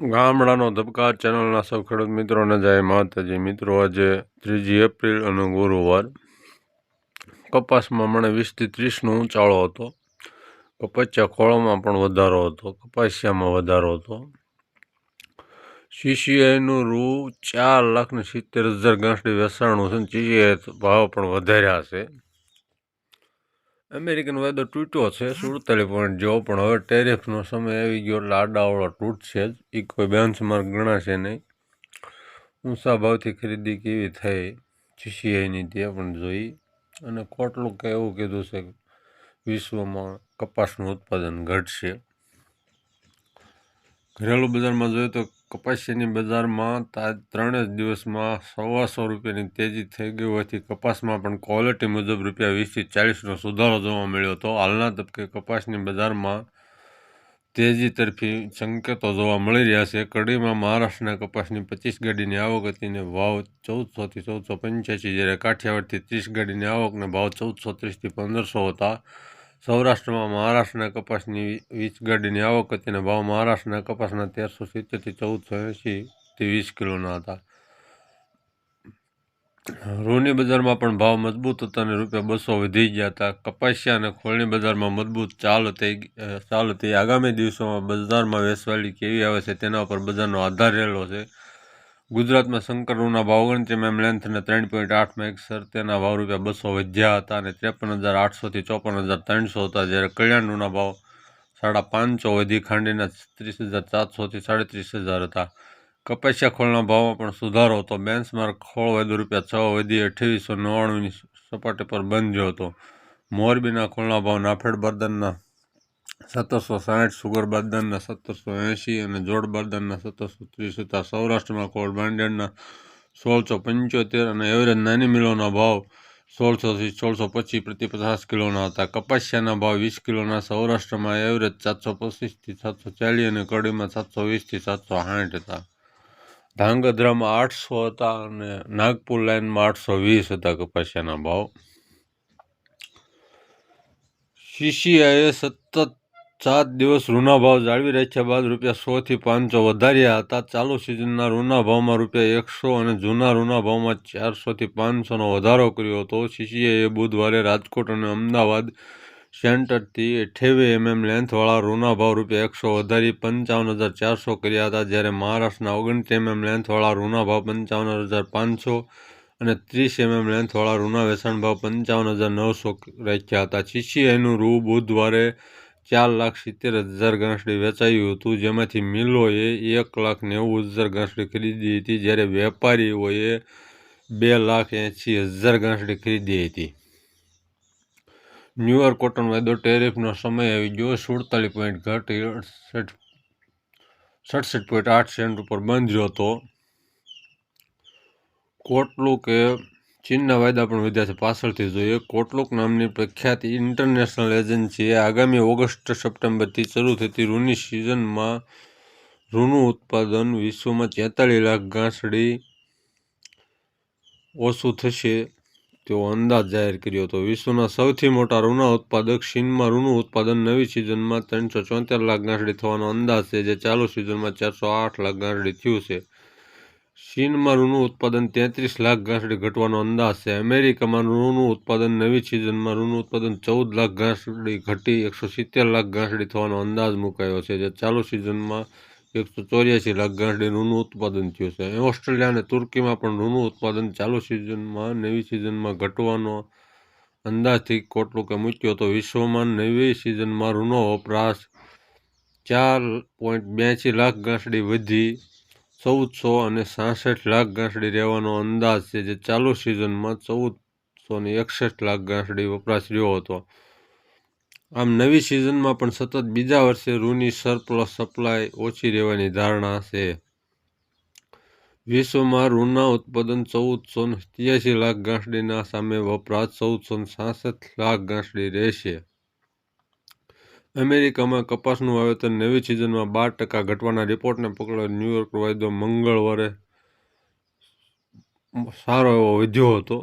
ગામડાનો ધબકાર ચેનલના સૌ ખેડૂત મિત્રોને જય માતાજી. મિત્રો, આજે ત્રીજી એપ્રિલ અને ગુરુવાર કપાસમાં મને વીસથી ત્રીસનો ઊંચાળો હતો. કપાસિયા ખોળામાં પણ વધારો હતો, કપાસિયામાં વધારો હતો. સીસીઆઈનું રૂ ચાર લાખને સિત્તેર હજાર ગાંસડી વેચાણું છે સીસીઆઈ ભાવ પણ વધાર્યા છે. અમેરિકન વાયદો તૂટ્યો છે સુડતાલીસ પોઈન્ટ જેવો પણ હવે ટેરિફનો સમય આવી ગયો એટલે આડાવડો તૂટશે જ. એ કોઈ બેન્ચમાર્ક ગણાશે નહીં. ઊંચા ભાવથી ખરીદી કેવી થઈ? જીસીઆઈની તે પણ જોઈ. અને કોટલું કે એવું કીધું છે વિશ્વમાં કપાસનું ઉત્પાદન ઘટશે. ઘરેલું બજારમાં જોઈએ તો કપાસિયાની બજારમાં તા જ દિવસમાં સવાસો રૂપિયાની તેજી થઈ ગઈ હોવાથી કપાસમાં પણ ક્વોલિટી મુજબ રૂપિયા વીસથી ચાલીસનો સુધારો જોવા મળ્યો હતો. હાલના તબકે કપાસની બજારમાં તેજી તરફી સંકેતો જોવા મળી રહ્યા છે. કડીમાં મહારાષ્ટ્રના કપાસની પચીસ ગાડીની આવક હતી ને ભાવ ચૌદસોથી ચૌદસો પંચ્યાસી, જ્યારે કાઠિયાવાડથી ત્રીસ ગાડીની આવકના ભાવ ચૌદસો ત્રીસથી પંદરસો હતા. સૌરાષ્ટ્રમાં મહારાષ્ટ્રના કપાસની વીસ આવક હતી અને ભાવ મહારાષ્ટ્રના કપાસના તેરસો સિત્તેરથી ચૌદસો એંશીથી વીસ કિલોના હતા. રૂની બજારમાં પણ ભાવ મજબૂત હતા અને રૂપિયા બસો વધી ગયા હતા. કપાસિયા અને ખોળની બજારમાં મજબૂત ચાલ હતી ચાલ હતી. આગામી દિવસોમાં બજારમાં વેચવાલી કેવી આવે છે તેના ઉપર બજારનો આધાર રહેલો છે. ગુજરાતમાં શંકરરૂના ભાવ ઓગણત્રીસ એમ લેન્થને ત્રણ પોઈન્ટ આઠમાં એકસર તેના ભાવ રૂપિયા બસો વધ્યા હતા અને ત્રેપન હજાર આઠસોથી ચોપન હજાર ત્રણસો હતા. જ્યારે કલ્યાણરૂના ભાવ સાડા પાંચસો વધી ખાંડીના ત્રીસ હજાર ચારસોથી સાડત્રીસ હજાર હતા. કપાસિયા ખોળના ભાવમાં પણ સુધારો હતો. બેન્ચમાર્ક ખોળ વધુ રૂપિયા છ વધી અઠ્યાવીસો નવ્વાણુંની સપાટી પર બંધ્યો હતો. મોરબીના ખોળના ભાવ નાફેડ બર્દનના સત્તરસો સાઠ સુગર બારદાનના સત્તરસો એંશી અને જોડ બારદાનના સત્તરસો ત્રીસ હતા. સૌરાષ્ટ્રમાં કોલ બ્રાન્ડેડના સોળસો પંચોતેર અને એવરેજ નાની મિલોના ભાવ સોળસોથી સોળસો પચીસ પ્રતિ પચાસ કિલોના હતા. કપાસિયાના ભાવ વીસ કિલોના, સૌરાષ્ટ્રમાં એવરેજ સાતસો પચીસથી સાતસો ચાલીસ અને કડીમાં સાતસો વીસથી સાતસો સાઠ હતા. ધાંગધ્રામાં આઠસો હતા અને નાગપુર લાઇનમાં આઠસો વીસ હતા કપાસિયાના ભાવ. સીસીઆઈએ સતત સાત દિવસ રૂના ભાવ જાળવી રાખ્યા બાદ રૂપિયા સોથી પાંચસો વધાર્યા હતા. ચાલુ સિઝનના રૂના ભાવમાં રૂપિયા એકસો અને જૂના રૂના ભાવમાં ચારસોથી પાંચસોનો વધારો કર્યો હતો. સીસીએ બુધવારે રાજકોટ અને અમદાવાદ સેન્ટરથી અઠ્યાવી એમએમ લેન્થવાળા રૂના ભાવ રૂપિયા એકસો વધારી પંચાવન હજાર ચારસો કર્યા હતા, જ્યારે મહારાષ્ટ્રના ઓગણત્રીસ એમએમ લેન્થવાળા રૂના ભાવ પંચાવન હજાર પાંચસો અને ત્રીસ એમએમ લેન્થવાળા રૂના વેચાણ ભાવ પંચાવન હજાર નવસો રાખ્યા હતા. સીસીઆઈનું રૂ બુધવારે ચાર લાખ સિત્તેર હજાર ગાંસડી વેચાયું હતું. જેમાંથી મિલોએ એક લાખ નેવું હજાર ગાંસડી ખરીદી હતી. જ્યારે વેપારીઓએ બે લાખ એંસી હજાર ગાંસડી ખરીદી હતી. ન્યુયોર્ક કોટન વાયદો ટેરિફનો સમય આવી ગયો. સુડતાલીસ પોઈન્ટ ઘટી સડસઠ પોઈન્ટ આઠ સેન્ટ ઉપર બંધ હતો. કોટલું કે ચીનના વાયદા પણ વધ્યા છે. પાછળથી જોઈએ, કોટલુક નામની પ્રખ્યાત ઇન્ટરનેશનલ એજન્સીએ આગામી ઓગસ્ટ સપ્ટેમ્બરથી શરૂ થતી રૂની સિઝનમાં રૂનું ઉત્પાદન વિશ્વમાં છેતાલીસ લાખ ગાંસડી ઓછું થશે તેવો અંદાજ જાહેર કર્યો હતો. વિશ્વના સૌથી મોટા રૂના ઉત્પાદક ચીનમાં રૂનું ઉત્પાદન નવી સિઝનમાં ત્રણસો ચોતેર લાખ ગાંસડી થવાનો અંદાજ છે, જે ચાલુ સિઝનમાં ચારસો આઠ લાખ ગાંસડી થયું છે. ચીનમાં રૂનું ઉત્પાદન તેત્રીસ લાખ ઘાસડી ઘટવાનો અંદાજ છે. અમેરિકામાં રૂનું ઉત્પાદન નવી સિઝનમાં રૂનું ઉત્પાદન ચૌદ લાખ ઘાસડી ઘટી એકસો સિત્તેર લાખ ઘાસડી થવાનો અંદાજ મુકાયો છે, જે ચાલુ સિઝનમાં એકસો ચોર્યાસી લાખ ઘાસડી રૂનું ઉત્પાદન થયું છે. ઓસ્ટ્રેલિયા અને તુર્કીમાં પણ રૂનું ઉત્પાદન ચાલુ સિઝનમાં, નવી સિઝનમાં ઘટવાનો અંદાજથી કોટલું કે મૂક્યો તો વિશ્વમાં નવી સિઝનમાં રૂનો વપરાશ ચાર પોઈન્ટ બ્યાસી લાખ ઘાસડી વધી ચૌદસો અને સાસઠ લાખ ગાંસડી રહેવાનો અંદાજ છે, જે ચાલુ સિઝનમાં ચૌદસો ને એકસઠ લાખ ગાંસડી વપરાશ રહ્યો હતો. આમ નવી સિઝનમાં પણ સતત બીજા વર્ષે રૂની સરપ્લસ સપ્લાય ઓછી રહેવાની ધારણા છે. વિશ્વમાં રૂના ઉત્પાદન ચૌદસો ને ત્યાસી લાખ ગાંસડીના સામે વપરાશ ચૌદસો સાસઠ લાખ ગાંસડી રહેશે. અમેરિકામાં કપાસનું વાવેતર નવી સિઝનમાં બાર ટકા ઘટવાના રિપોર્ટને પગલે ન્યૂયોર્ક વાયદો મંગળવારે સારો એવો વધ્યો હતો.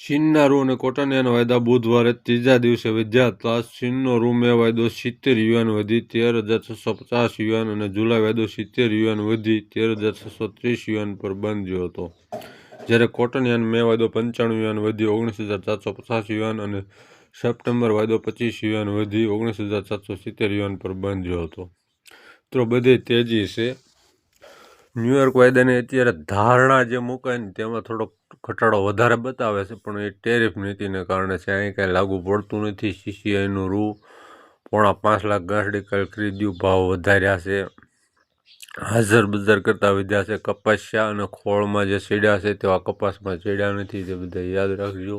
ચીનના રૂ અને કોટનિયાના વાયદા બુધવારે ત્રીજા દિવસે વધ્યા હતા. ચીનનો રૂ મે વાયદો સિત્તેર યુએન વધી, તેર હજાર છસો પચાસ યુએન અને જુલાઈ વાયદો સિત્તેર યુએન વધી, તેર હજાર છસો ત્રીસ યુએન પર બંધ્યો હતો. જ્યારે કોટનયાન મે વાયદો પંચાણું યુએન વધી, ઓગણીસ હજાર ચારસો પચાસ યુએન અને સપ્ટેમ્બર વાયદો પચીસ યુએન વધી ઓગણીસ હજાર સાતસો સિત્તેર યુએન પર બંધ થયો હતો. તો બધે તેજી છે. ન્યુયોર્ક વાયદાની અત્યારે ધારણા જે મૂકાય ને તેમાં થોડોક ઘટાડો વધારે બતાવે છે, પણ એ ટેરિફ નીતિને કારણે છે. અહીં કાંઈ લાગુ પડતું નથી. સીસીઆઈનું રૂ પોણા પાંચ લાખ ગાંસડી ખરીદ્યું. ભાવ વધાર્યા છે. હાજર બજાર કરતાં વધ્યા છે. કપાસિયા અને ખોળમાં જે ચડ્યા છે તેવા કપાસમાં ચડ્યા નથી. તે બધા યાદ રાખજો.